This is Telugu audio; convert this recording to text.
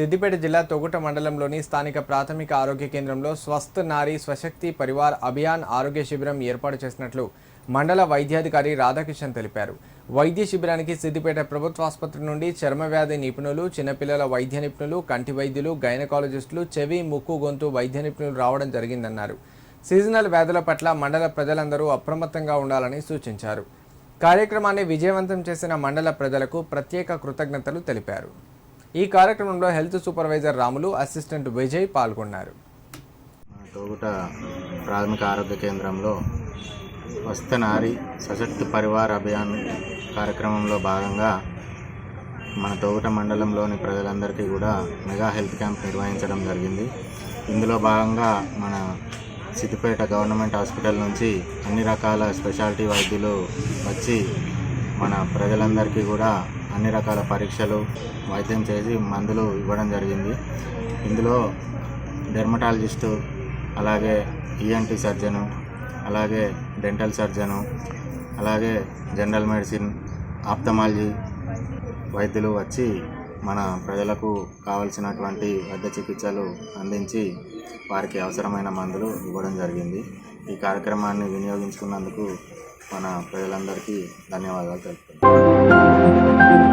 సిద్దిపేట జిల్లా తొగుట మండలంలోని స్థానిక ప్రాథమిక ఆరోగ్య కేంద్రంలో స్వస్థ్ నారీ స్వశక్తి పరివార్ అభియాన్ ఆరోగ్య శిబిరం ఏర్పాటు చేసినట్లు మండల వైద్యాధికారి రాధాకిషన్ తెలిపారు. వైద్య శిబిరానికి సిద్దిపేట ప్రభుత్వ ఆసుపత్రి నుండి చర్మవ్యాధి నిపుణులు చిన్నపిల్లల వైద్య నిపుణులు కంటి వైద్యులు గైనకాలజిస్టులు చెవి ముక్కు గొంతు వైద్య నిపుణులు రావడం జరిగిందన్నారు. సీజనల్ వ్యాధుల పట్ల మండల ప్రజలందరూ అప్రమత్తంగా ఉండాలని సూచించారు. కార్యక్రమాన్ని విజయవంతం చేసిన మండల ప్రజలకు ప్రత్యేక కృతజ్ఞతలు తెలిపారు. ఈ కార్యక్రమంలో health supervisor Ramulu assistant Vijay పాల్గొన్నారు. తోగుట ప్రాథమిక ఆరోగ్య కేంద్రంలో స్వస్థ నారి సశక్తి పరివార్ అభియాన్ కార్యక్రమంలో భాగంగా మన తోగుట మండలంలోని ప్రజలందరికీ కూడా మెగా హెల్త్ క్యాంప్ నిర్వహించడం జరిగింది. ఇందులో భాగంగా మన సిద్దిపేట గవర్నమెంట్ హాస్పిటల్ నుంచి అన్ని రకాల స్పెషాలిటీ వైద్యులు వచ్చి మన ప్రజలందరికీ కూడా అన్ని రకాల పరీక్షలు వైద్యం చేసి మందులు ఇవ్వడం జరిగింది. ఇందులో డెర్మటాలజిస్టు అలాగే ఈఎన్టీ సర్జను అలాగే డెంటల్ సర్జను అలాగే జనరల్ మెడిసిన్ ఆప్తమాలజీ వైద్యులు వచ్చి మన ప్రజలకు కావలసినటువంటి వైద్య చికిత్సలు అందించి వారికి అవసరమైన మందులు ఇవ్వడం జరిగింది. ఈ కార్యక్రమాన్ని వినియోగించుకున్నందుకు మన ప్రజలందరికీ ధన్యవాదాలు తెలుపుతున్నాను